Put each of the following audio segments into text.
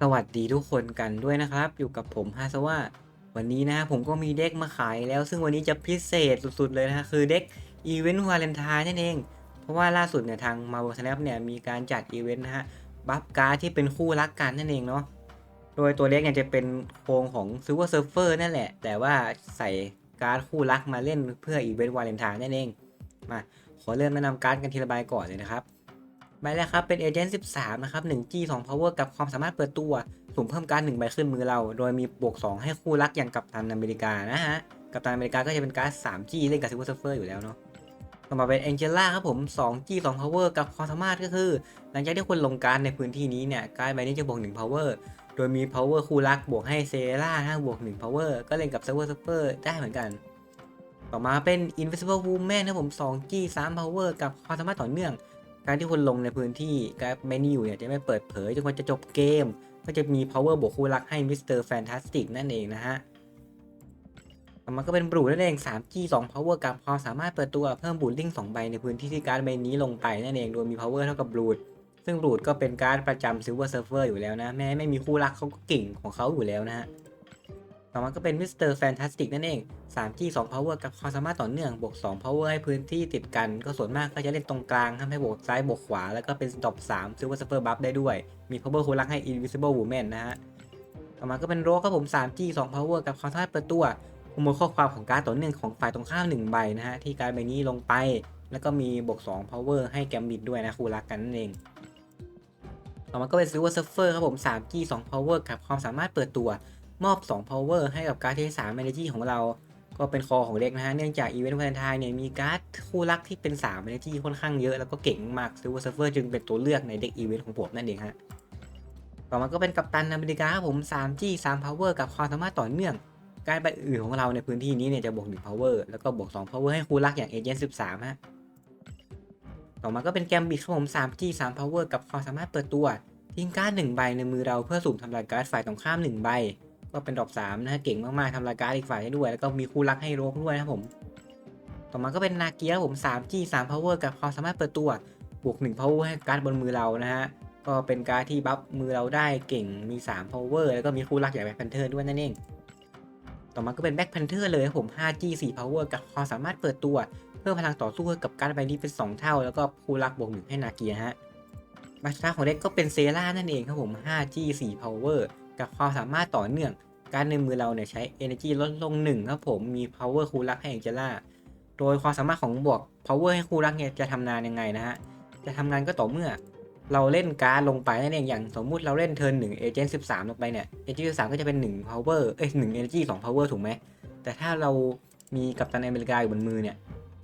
สวัสดีทุกคนกันด้วยนะครับ อยู่กับผมฮาซาวะวันนี้นะผมก็มีเด็กมาขายแล้ว ซึ่งวันนี้จะพิเศษสุดๆเลยนะคือเด็กอีเวนต์วาเลนไทน์นั่นเอง เพราะว่าล่าสุดเนี่ยทาง Marvel Snap เนี่ยมีการจัดอีเวนต์นะฮะบัฟการ์ดที่เป็นคู่รักกันนั่นเองเนาะโดยตัวเด็กเนี่ยจะเป็นโครงของ Silver Surfer นั่นแหละ แต่ว่าใส่การ์ดคู่รักมาเล่นเพื่ออีเวนต์วาเลนไทน์นั่นเองมาขอเริ่มแนะนำการ์ดกันทีละใบก่อนเลยนะครับ ใบแรกครับเป็นเอเจนต์13 นะครับ 1G 2 Power กับความสามารถเปิดตัวสุ่มเพิ่มการ1ใบขึ้นมือเรา โดยมีบวก 2 ให้คู่รักอย่างกัปตันอเมริกานะฮะ กัปตันอเมริกาก็จะเป็นการ์ด 3G เล่นกับซิลเวอร์เซฟเฟอร์อยู่แล้วเนาะ ต่อมาเป็นแองเจล่าครับผม 2G 2 Power กับความสามารถก็คือ หลังจากที่คุณลงการในพื้นที่นี้เนี่ยการ์ดใบนี้จะบวก 1 Power โดยมี Power คู่รักบวกให้เซราฮะบวก1 Power ก็เล่นกับซิลเวอร์เซฟเฟอร์ได้เหมือนกัน ต่อมาเป็น Invisible Woman นะครับผม 2G 3 Power กับความสามารถต่อเนื่อง การที่คุณลงในพื้นที่การเมนูอยู่เนี่ยจะไม่เปิดเผยจนกว่าจะจบเกม ก็จะมี power บวกคู่รักให้มิสเตอร์แฟนตาสติกนั่นเองนะฮะต่อมาก็เป็นบูนั่นเอง 3G 2 power กับความสามารถเปิดตัวเพิ่มบูดดิ้ง2ใบในพื้นที่ที่การ์ดใบนี้ลงไปนั่นเอง โดยมี power เท่ากับบูดซึ่งบูดก็เป็นการ์ดประจำ Silver Surfer อยู่แล้วนะ แม้ไม่มีคู่รักเขาก็เก่งของเขาอยู่แล้วนะฮะ ต่อมาก็เป็นมิสเตอร์แฟนตาสติกนั่นเอง 3G 2 power กับความสามารถต่อเนื่องบวก2 power ให้พื้นที่ติดกัน ก็ส่วนมากก็จะเล่นตรงกลางทำให้บวกซ้ายบวกขวา แล้วก็เป็นดอป3 Silver Surfer buff ได้ด้วย มี power คูณรักให้ Invisible Woman นะฮะ ต่อมาก็เป็นโรครับผม 3G 2 power กับความสามารถเปิดตัวขโมยข้อความของการ์ดต่อเนื่องของฝ่ายตรงข้าม1ใบนะฮะที่การ์ดใบนี้ลงไป แล้วก็มีบวก2 power ให้แกมบิดด้วยนะคู่รักกันนั่นเองต่อมาก็เป็น Silver Surfer ครับผม 3G 2 power กับความสามารถเปิดตัว มอบ 2 power ให้กับการ์ดที่3 energy ของเรา ก็เป็นคอของเด็กนะฮะ เนื่องจากอีเวนต์วาเลนไทน์เนี่ยมีการ์ดคู่รักที่เป็น 3 energy ค่อนข้างเยอะ แล้วก็เก่งมาก Silver Surfer จึงเป็นตัวเลือกในเด็กอีเวนต์ของผมนั่นเองฮะ ต่อมาก็เป็นกัปตันอเมริกาผม 3G 3 power กับความสามารถต่อเนื่อง การ์ดใบอื่นของเราในพื้นที่นี้เนี่ยจะบวก1 power แล้วก็บวก2 power ให้คู่รักอย่างเอเจนต์13ฮะต่อมาก็เป็นแกมบิดครับผม 3G 3 power กับความสามารถเปิดตัวทิ้งการ์ด1ใบในมือเราเพื่อสุ่มทำลายการ์ดฝ่ายตรงข้าม 1 ใบ ก็เป็นดอก3นะฮะเก่งมากๆทำลายการ์ดอีกฝ่ายได้ด้วย แล้วก็มีคู่รักให้โรกด้วยนะครับผม ต่อมาก็เป็นนาเกียรับผม 3G 3 power กับความสามารถเปิดตัวบวก1 power ให้การ์ดบนมือเรานะฮะก็เป็นการ์ดที่บัฟมือเราได้เก่งมี3 power แล้วก็มีคู่รักอย่างแบ็คแพนเทอร์ด้วยนั่นเองต่อมาก็เป็นแบ็คแพนเทอร์เลยครับผม 5G 4 power กับความสามารถเปิดตัว เพิ่มพลังต่อสู้กับการ์ดใบนี้เป็น 2 เท่า แล้วก็คู่รักบวกหนึ่งให้นาเกียฮะบัตรของเด็กก็เป็นเซรานั่นเองครับผม 5G 4 power กับความสามารถต่อเนื่อง การในมือเราเนี่ยใช้ energy ลดลง1ครับผมมี power คูรักให้เองเจล่าโดยความสามารถของบวก power ให้คู่รักเนี่ยจะทำงานยังไงนะฮะจะทำงานก็ต่อเมื่อเราเล่นการ์ดลงไปนั่นเองอย่างสมมุติเราเล่นเทิร์นหนึ่งเอเจนต์สิบสามลงไปเนี่ยเอเจนต์สิบสามก็จะเป็นหนึ่ง power เอ้ยหนึ่ง energy สอง power ถูกไหมแต่ถ้าเรามีกัปตันอเมริกาอยู่บนมือเนี่ย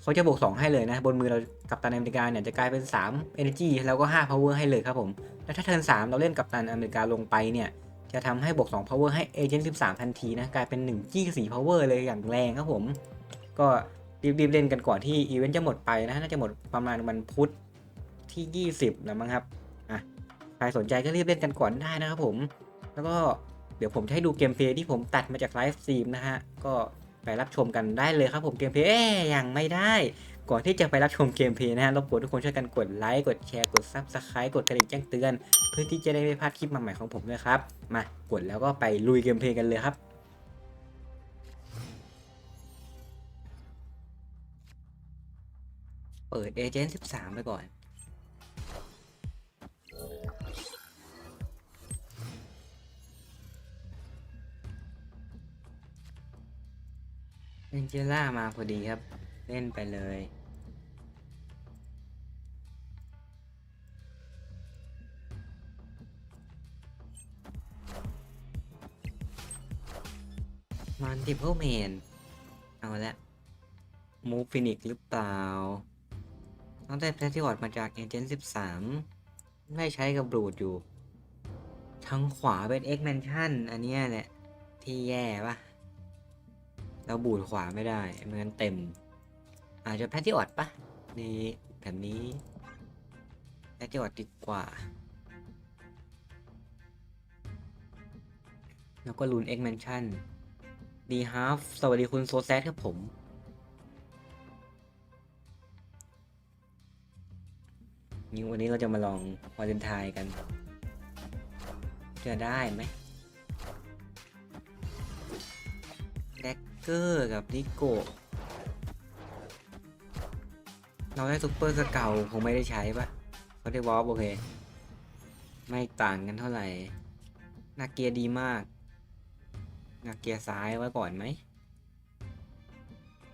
เขาจะบวก2ให้เลยนะบนมือเรากัปตันอเมริกาเนี่ยจะกลายเป็น3 energy แล้วก็5 power ให้เลยครับผมแล้วถ้าเทิร์น3เราเล่นกัปตันอเมริกาลงไปเนี่ย จะทำให้บวก2 power ให้เอเจนต์13 ทันทีนะ กลายเป็น1 G 4 power เลยอย่างแรงครับผม ก็รีบๆเล่นกันก่อนที่อีเวนต์จะหมดไปนะ น่าจะหมดประมาณวันพุธที่ 20แล้วมั้งครับอะใครสนใจก็รีบเล่นกันก่อนได้นะครับผม แล้วก็เดี๋ยวผมจะให้ดูเกมเพลย์ที่ผมตัดมาจากไลฟ์สตรีมนะฮะ ก็ไปรับชมกันได้เลยครับผมเกมเพลย์อยยังไม่ได้ ก่อนที่จะไปรับชมเกมเพลย์นะฮะรบกวนทุกคนช่วยกันกดไลค์กดแชร์กดซับสไครต์กดกระดิ่งแจ้งเตือน เพื่อที่จะได้ไม่พลาดคลิปใหม่ๆของผมด้วยครับ มากดแล้วก็ไปลุยเกมเพลย์กันเลยครับเปิดเอเจนต์13 ไปก่อน เอนเจล่ามาพอดีครับ เล่นไปเลย มันติ p เ e เมน เอาละมูฟินิกหรือเปล่า ต้องได้แพที่วอดมาจากเอเจนต์13ไม่ใช้กับบรูดอยู่ทางขวาเป็น X Mansion อันนี้แหละ ที่แย่ปะเราบูดขวาไม่ได้ไมันเต็ม อาจจะแพทที่ออดปะในแบบนี้แพทที่ออดดีกว่า แล้วก็ลูน X Mansion ดีฮาฟสวัสดีคุณโซแซดครับผมนี่วันนี้เราจะมาลองวาเลนไทน์กันจะได้ไหมแดกเกอร์กับนิโกะ เราได้ซุปเปอร์สเกลคงไม่ได้ใช้ปะเขาได้วอลโอเค ไม่ต่างกันเท่าไหร่นาเกียร์ดีมากนาเกียร์ซ้ายไว้ก่อนไหม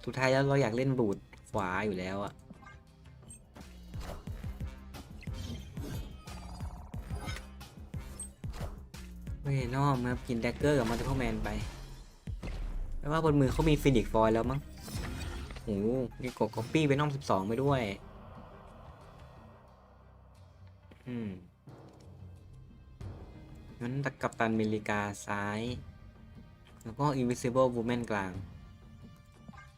สุดท้ายแล้วเราอยากเล่นบูดขวาอยู่แล้วอะเวนอมครับกินแดกเกอร์กับมัลติเพแมนไปแปลว่าบนมือเขามีฟินิกฟอยแล้วมั้ง หนี่กดก๊อปปี้เวนอมสิบสองไปด้วย อืมงั้นตะกับตันเมริกาซ้าย แล้วก็ Invisible Woman กลาง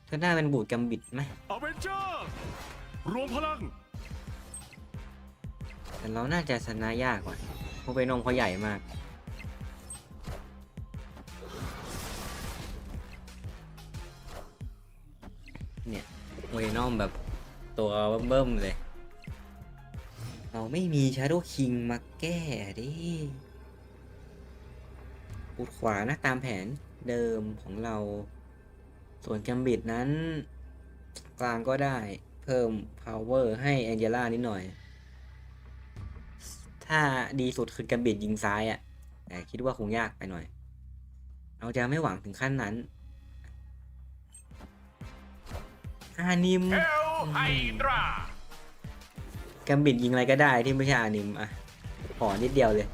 เธอได้เป็นบูดกัมบิดไหมอเวนเจอร์รวมพลัง แต่เราน่าจะชนะยากกว่าเพราะเวนอมเขาใหญ่มาก เนี่ยเวนอมแบบตัวเบิ่มๆเลย เราไม่มีชา d o w คิงมาแก้ดิปุดขวานะตามแผนเดิมของเรา ส่วนกัมบิดนั้น กลางก็ได้เพิ่ม power ให้แองเจล่านิดหน่อย ถ้าดีสุดคือกัมบิดยิงซ้ายอะ่ะ แต่คิดว่าคงยากไปหน่อย เราจะไม่หวังถึงขั้นนั้น อานิมเอลไฮดรากัมบิดยิงอะไรก็ได้ที่ไม่ใช่อานิมอะขอนิดเดียวเลย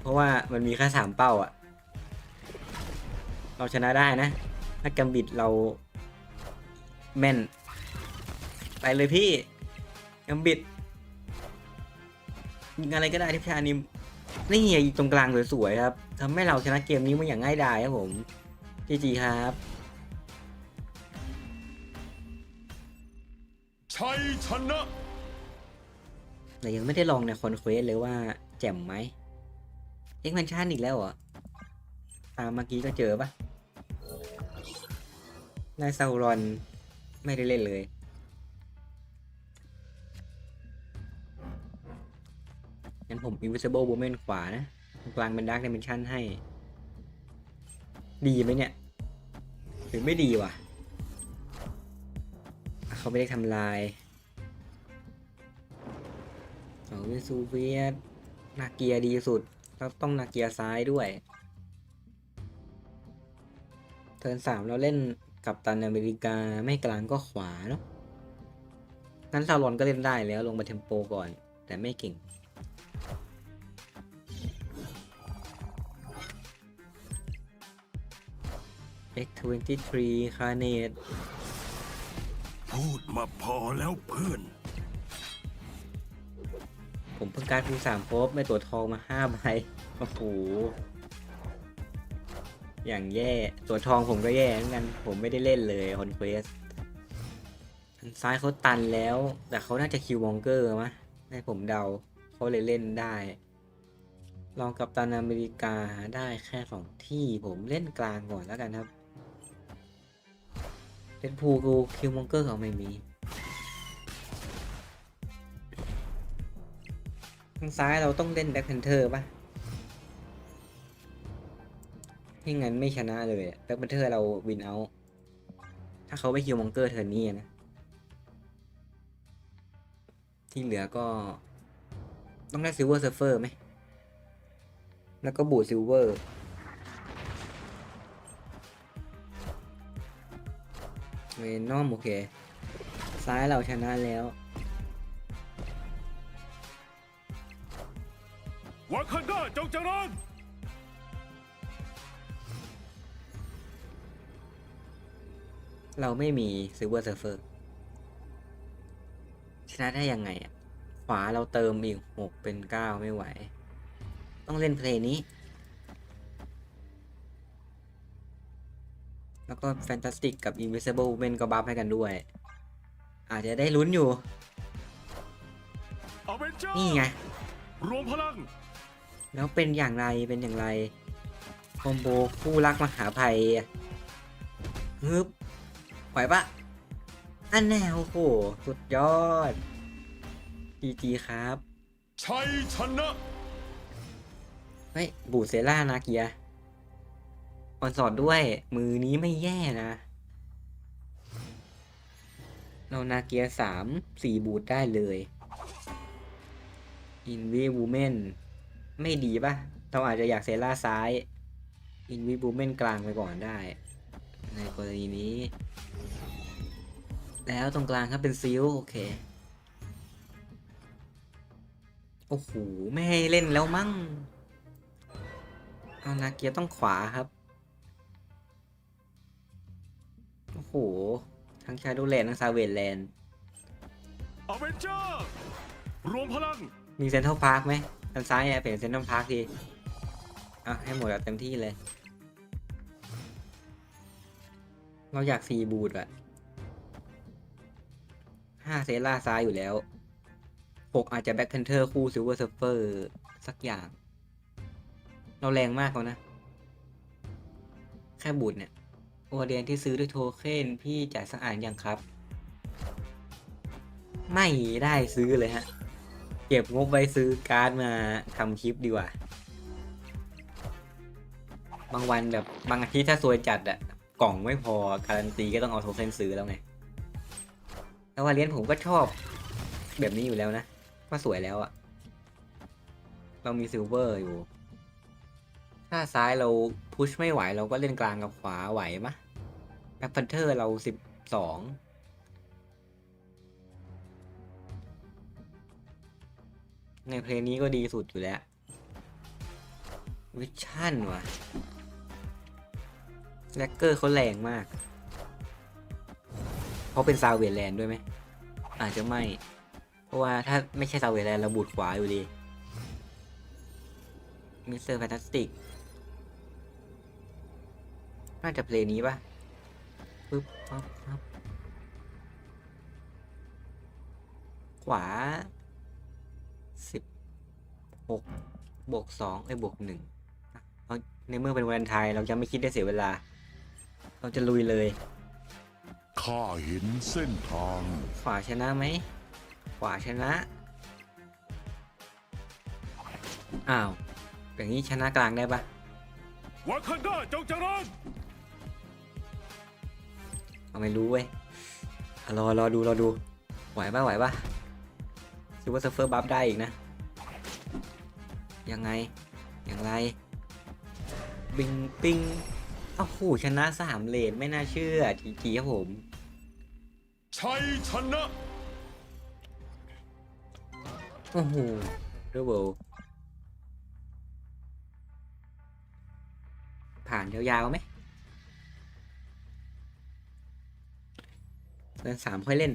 เพราะว่ามันมีแค่สามเป้าอะ เราชนะได้นะ ถ้ากัมบิดเรา แม่น ไปเลยพี่กัมบิดยิงอะไรก็ได้ที่ไม่ใช่อานิม นี่ไงตรงกลางสวยๆครับทำให้เราชนะเกมนี้มาอย่างง่ายดายครับผมจีจีครับ ชนะแต่ยังไม่ได้ลองในคอนเควสเลยว่าแจ่มไหมเอ็กแมนชั่นอีกแล้วเหรอ ตามเมื่อกี้ก็เจอปะนายซา u รอน ไม่ได้เล่นเลยงั้นผม Invisible Woman ขวานะ กลางเป็น Dark Dimension ให้ ดีไหมเนี่ย หรือไม่ดีวะอะเขาไม่ได้ทำลาย วิซูเวียสนาเกียดีสุด แล้วต้องนาเกียซ้ายด้วย เทิร์นสามเราเล่นกับตันอเมริกาไม่กลางก็ขวาเนาะงั้นซาลอนก็เล่นได้แล้วลงมาเทมโปก่อน แต่ไม่เก่ง X23 คาเนตพูดมาพอแล้วเพื่อน การดภูสามครบไม่ตัวทองมาห้าใบโอ้โหอย่างแย่ตัวทองผมก็แย่เหมือนกันผมไม่ได้เล่นเลยคอนเควสทางซ้ายเขาตันแล้ว แต่เขาน่าจะคิวมองเกอร์มะให้ผมเดาเขาเลยเล่นได้ลองกับตันอเมริกาได้แค่สองที่ผมเล่นกลางก่อนแล้วกันครับเล่นพูกูคิวมองเกอร์เขาไม่มีางซ้ายเราต้องเล่นแบ็คแพนเทอร์ป่ะไม่งั้นไม่ชนะเลยแบ็คแพนเทอร์เราวินเอา ถ้าเขาไม่คิวมองเกอร์เทิร์นนี้นะ ที่เหลือก็ ต้องได้ซิลเวอร์เซิร์ฟเฟอร์ไหม แล้วก็บูดซิลเวอร์เวนอมโอเค ซ้ายเราชนะแล้ว วาคันดาจงเจริญเราไม่มีซิลเวอร์เซิร์ฟเฟอร์ชนะได้ยังไงอะ ขวาเราเติมอีกหกเป็นเก้าไม่ไหว ต้องเล่นเพลงนี้ แล้วก็แฟนตาสติกกับ Invisible Woman ก็บัฟให้กันด้วย อาจจะได้ลุ้นอยู่อเวนเจอร์นี่ไง รวมพลัง แล้วเป็นอย่างไรเป็นอย่างไรคอมโบคู่รักมหาภัยฮึบไหวปะอันแนวโอ้โหสุดยอดดีจีครับชัยชนะเฮ้ยบูเซล่านาเกียออนสอดด้วยมือนี้ไม่แย่นะ เรานาเกียสามสี่บูทได้เลยอินวีวูเมน ไม่ดีป่ะเราอาจจะอยากเซล่าซ้าย อินวีวูเมนกลางไปก่อนได้ ในกรณีนี้ แล้วตรงกลางครับเป็นซิลโอเค โอ้โห ไม่ให้เล่นแล้วมั้งเอานาเกียต้องขวาครับ โอ้โห ทั้งชาโดแลนด์ทั้งซาเวนแลนด์อเวนเจอร์รวมพลัง มีเซ็นทรัลพาร์คไหม ทางซ้ายเนี่ยเปลี่ยนเซ็นทรัลพาร์คทีอะให้หมดแบบเต็มที่เลย เราอยากซีบูดอะห้าเซล่าซ้ายอยู่แล้วหกอาจจะแบ็คเพนเทอร์คู่ซิลเวอร์เซฟเฟอร์สักอย่าง เราแรงมากแล้วนะ แค่บูดเนี่ยโอเดียนที่ซื้อด้วยโทเค็นพี่จ่ายสักอ่านยังครับ ไม่ได้ซื้อเลยฮะ เก็บงบไว้ซื้อการ์ดมาทำคลิปดีกว่า บางวันแบบบางอาทิตย์ถ้าซวยจัดอะกล่องไม่พอการันตีก็ต้องเอาโทเค็นซื้อแล้วไงแต่ว่าเลี้ยนผมก็ชอบ แบบนี้อยู่แล้วนะก็สวยแล้วอะเรามีซิลเวอร์อยู่ ถ้าซ้ายเราพุชไม่ไหวเราก็เล่นกลางกับขวาไหวมะแบ็คพันเทอร์เราสิบสอง ในเพลงนี้ก็ดีสุดอยู่แล้ววิชั่นว่ะแลกเกอร์เขาแรงมาก เพราะเป็นซาวเวแลนด์ด้วยไหม อาจจะไม่ เพราะว่าถ้าไม่ใช่ซาวเวแลนด์เราบูดขวาอยู่ดี มิสเตอร์แฟนตาสติก น่าจะเพลงนี้ปะปึ๊บปั๊บปั๊บขวา 6บวก2ไอ้บวก1เราในเมื่อเป็นวันไทยเราจะไม่คิดได้เสียเวลา เราจะลุยเลย ข้าเห็นเส้นทาง ขวาชนะไหม ขวาชนะ อ้าว อย่างนี้ชนะกลางได้ปะวาคันดาจงเจริญเอาไม่รู้เว้ยรอรอดูรอดู ไหวปะไหวปะซูเปอร์เซิร์ฟเฟอร์บัฟได้อีกนะ ยังไง อย่างไร บิงปิงอ้าวโหชนะสามเลนไม่น่าเชื่อจีจีครับผมชัยชนะโอ้โหเดเบิลผ่านยาวๆไหมเดินสามค่อยเล่น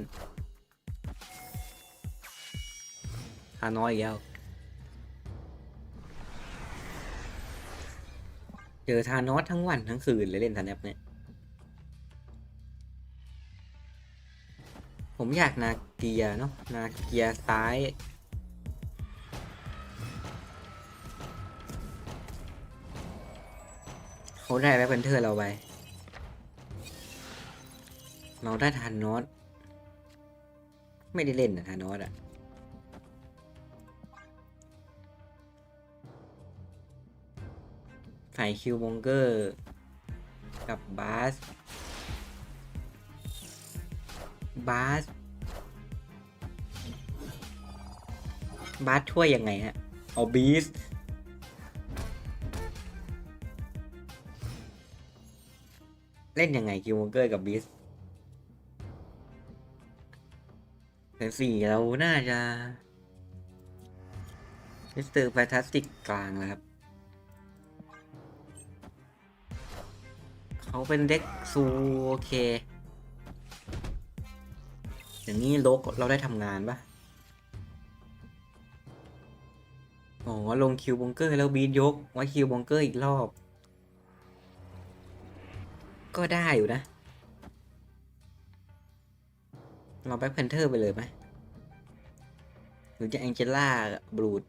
ทาน้อยอีกแล้ว เจอทานอสทั้งวันทั้งคืนเลยเล่นทานแอปเนี่ย ผมอยากนาเกียเนาะนาเกียซ้าย เขาได้แบ็คแพนเทอร์เราไป เราได้ทานนอสไม่ได้เล่นนะทานอสอะ ใส่คิวมงเกอร์ กับบาส บาส บาสช่วยยังไงฮะ เอาบีสเล่นยังไงคิวมงเกอร์กับบีสแต่สี่เราน่าจะมิสเตอร์แฟนตาสติกกลางนะครับ เขาเป็นเด็กซูโอเค อย่างนี้ลกเราได้ทำงานปะอ๋อลงคิวบงเกอร์แล้วบีทยก ไว้คิวบงเกอร์อีกรอบ ก็ได้อยู่นะ เราแบ็คแพนเทอร์ไปเลยไหมหรือจะแองเจล่าบรูด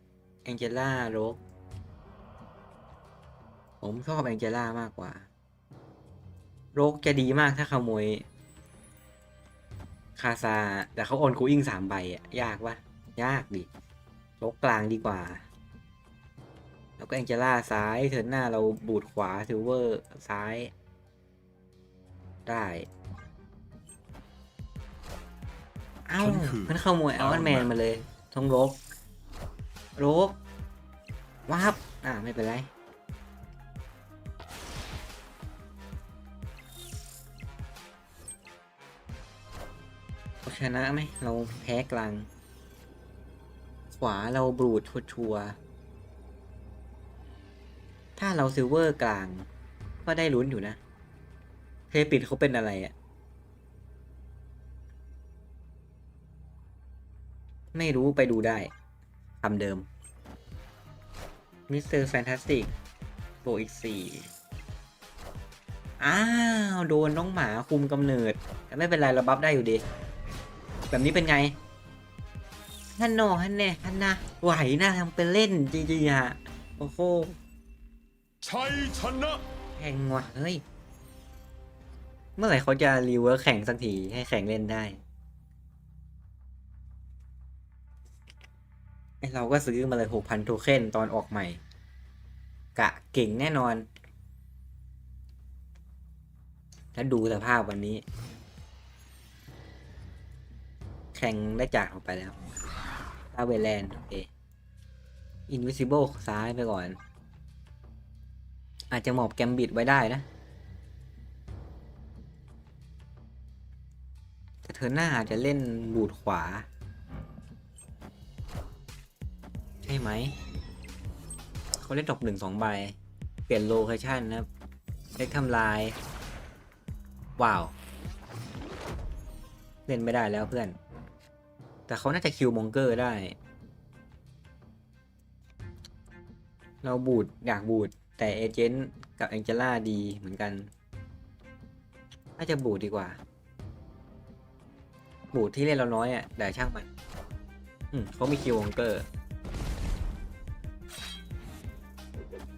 แองเจล่าโรกผมชอบแองเจล่ามากกว่า โรกจะดีมากถ้าขโมย คาซา แต่เขาโอนกูอิงสามใบอะยากวะยากดิโรกกลางดีกว่า แล้วก็แองเจล่าซ้ายเทิร์นหน้าเราบูดขวาซิลเวอร์ซ้าย ได้เอ้าฉันคือมันขโมยเอาวันแมน Iron Man มาเลยทงโรกโรกวับอ่าไม่เป็นไร ชนะไหมเราแพ้กลาง ขวาเราบรูดชัวร์ถ้าเราซิลเวอร์กลาง ก็ได้ลุ้นอยู่นะเทปิดเขาเป็นอะไรอะ่ะไม่รู้ไปดูได้คำเดิม มิสเตอร์แฟนตาสติกโบอีกสี่อ้าว โดนน้องหมาคุมกำเนิด แต่ไม่เป็นไรเราบัฟได้อยู่ดี แบบนี้เป็นไงฮันโนฮันเน่ฮันนะไหวนะทำเป็นเล่นจริงๆอะโอ้โหชัยชนะแข่งว่ะเฮ้ย เมื่อไหร่เขาจะรีเวิร์คแข่งสักทีให้แข่งเล่นได้ไอเราก็ซื้อมาเลยหกพันโทเค็นตอนออกใหม่ กะเก่งแน่นอน แล้วดูสภาพวันนี้แข่งได้จากออกไปแล้วลาเวแลนด์โอเค Invisible ซ้ายไปก่อน อาจจะหมอบแกมบิดไว้ได้นะ แต่เธอหน้าอาจจะเล่นบูดขวา ใช่ไหม เขาเล่นดอกหนึ่งสองใบ เปลี่ยนโลเคชั่นนะครับเล็กทำลาย ว้าว เล่นไม่ได้แล้วเพื่อน แต่เขาน่าจะคิวมองเกอร์ได้ เราบูดอยากบูดแต่เอเจนต์กับแองเจล่าดีเหมือนกัน น่าจะบูดดีกว่า บูดที่เล่นเราน้อยอะแต่ช่างมัน อืมเขามีคิววงเกอร์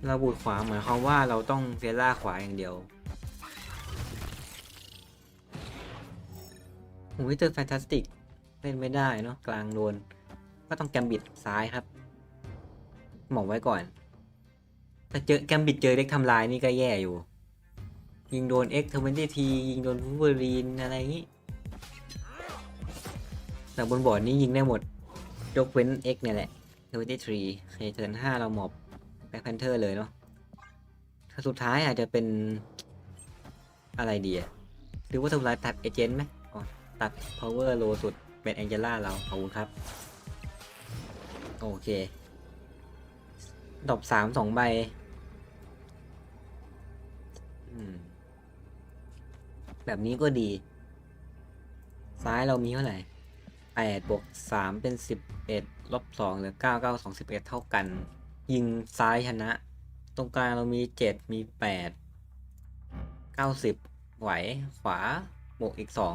เราบูดขวาเหมายความว่าเราต้องเซล่าขวาอย่างเดียวโอ้ยเจอแฟนตาสติก เล่นไม่ได้เนาะกลางโดน ก็ต้องแกมบิดซ้ายครับหมอบไว้ก่อน ถ้าเจอแกมบิดเจอเด็กทำลายนี่ก็แย่อยู่ ยิงโดน X ทเวนตี้ทียิงโดนวูเวอรีนอะไรอย่างนี้แต่บนบอร์ดนี้ยิงได้หมด ยกเว้น X เนี่ยแหละทเวนตี้ทรีเคเทิร์นห้าเราหมอบแบ็คแพนเทอร์เลยเนาะถ้าสุดท้ายอาจจะเป็นอะไรดีอะหรือว่าทำลายตัดเอเจนต์ไหมอ๋อตัด power low สุด เป็นแองเจล่าเราขอบคุณครับ โอเคดอกสามสองใบแบบนี้ก็ดี ซ้ายเรามีเท่าไหร่แปดบวกสามเป็นสิบเอ็ดลบสองเหลือเก้าเก้าสองสิบเอ็ดเท่ากัน ยิงซ้ายชนะ ตรงกลางเรามีเจ็ดมีแปดเก้าสิบไหว ขวาบวกอีกสอง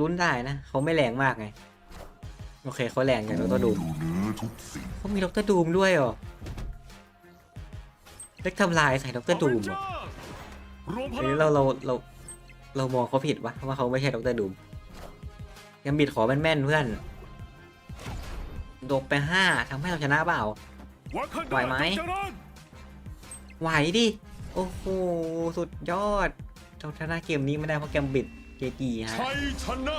ลุ้นได้นะเขาไม่แรงมากไง โอเคเขาแรงอย่างเราก็ดูอยู่เหนือทุกสิ่งเขามีด็อกเตอร์ดูมด้วยเหรอเล็กทำลายใส่ด็อกเตอร์ดูมเหรอรวมพหรือลังเราเราเราเรามองเขาผิดวะว่าเขาไม่ใช่ด็อกเตอร์ดูมยังบิดขอแม่นๆเพื่อนดกไปห้าทำให้เราชนะเปล่าวัคไหวไหมเจริญไหวดิ โอ้โห สุดยอดเราชนะเกมนี้ไม่ได้เพราะแกมบิด เจกีฮะชัยชนะ